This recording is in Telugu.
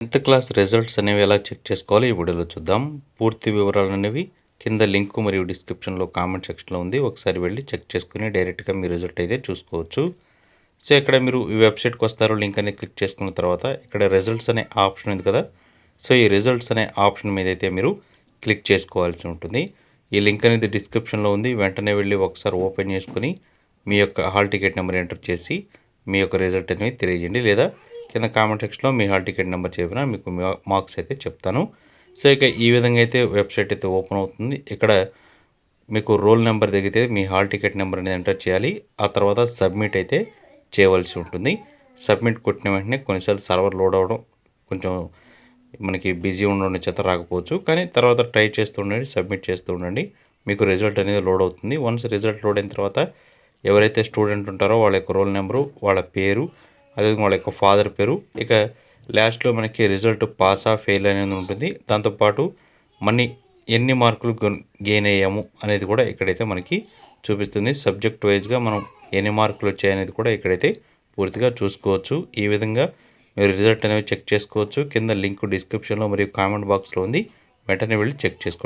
టెన్త్ క్లాస్ రిజల్ట్స్ అనేవి ఎలా చెక్ చేసుకోవాలో ఈ వీడియోలో చూద్దాం. పూర్తి వివరాలు అనేవి కింద లింక్ మరియు డిస్క్రిప్షన్లో కామెంట్ సెక్షన్లో ఉంది. ఒకసారి వెళ్ళి చెక్ చేసుకుని డైరెక్ట్గా మీ రిజల్ట్ అయితే చూసుకోవచ్చు. సో ఇక్కడ మీరు ఈ వెబ్సైట్కి వస్తారు లింక్ అనేది క్లిక్ చేసుకున్న తర్వాత ఇక్కడ రిజల్ట్స్ అనే ఆప్షన్ ఉంది కదా. సో ఈ రిజల్ట్స్ అనే ఆప్షన్ మీద అయితే మీరు క్లిక్ చేసుకోవాల్సి ఉంటుంది. ఈ లింక్ అనేది డిస్క్రిప్షన్లో ఉంది. వెంటనే వెళ్ళి ఒకసారి ఓపెన్ చేసుకుని మీ యొక్క హాల్ టికెట్ నెంబర్ ఎంటర్ చేసి మీ యొక్క రిజల్ట్ అనేది తెలియజేయండి. లేదా కింద కామెంట్ సెక్షన్లో మీ హాల్ టికెట్ నెంబర్ చెప్పిన మీకు మార్క్స్ అయితే చెప్తాను. సో ఇక ఈ విధంగా అయితే వెబ్సైట్ అయితే ఓపెన్ అవుతుంది. ఇక్కడ మీకు రోల్ నెంబర్ దిగితే మీ హాల్ టికెట్ నెంబర్ అనేది ఎంటర్ చేయాలి. ఆ తర్వాత సబ్మిట్ అయితే చేయవలసి ఉంటుంది. సబ్మిట్ కొట్టిన వెంటనే కొన్నిసార్లు సర్వర్ లోడ్ అవ్వడం కొంచెం మనకి బిజీ ఉండడం చేత రాకపోవచ్చు. కానీ తర్వాత ట్రై చేస్తూ ఉండండి సబ్మిట్ చేస్తూ ఉండండి. మీకు రిజల్ట్ అనేది లోడ్ అవుతుంది. వన్స్ రిజల్ట్ లోడ్ అయిన తర్వాత ఎవరైతే స్టూడెంట్ ఉంటారో వాళ్ళ యొక్క రోల్ నెంబరు వాళ్ళ పేరు అదేవిధంగా వాళ్ళ యొక్క ఫాదర్ పేరు. ఇక లాస్ట్లో మనకి రిజల్ట్ పాసా ఫెయిల్ అనేది ఉంటుంది. దాంతోపాటు మనీ ఎన్ని మార్కులు గెయిన్ అయ్యాము అనేది కూడా ఇక్కడైతే మనకి చూపిస్తుంది. సబ్జెక్ట్ వైజ్గా మనం ఎన్ని మార్కులు వచ్చాయనేది కూడా ఇక్కడైతే పూర్తిగా చూసుకోవచ్చు. ఈ విధంగా మీరు రిజల్ట్ అనేవి చెక్ చేసుకోవచ్చు. కింద లింక్ డిస్క్రిప్షన్లో మరియు కామెంట్ బాక్స్లో ఉంది. వెంటనే వెళ్ళి చెక్ చేసుకోండి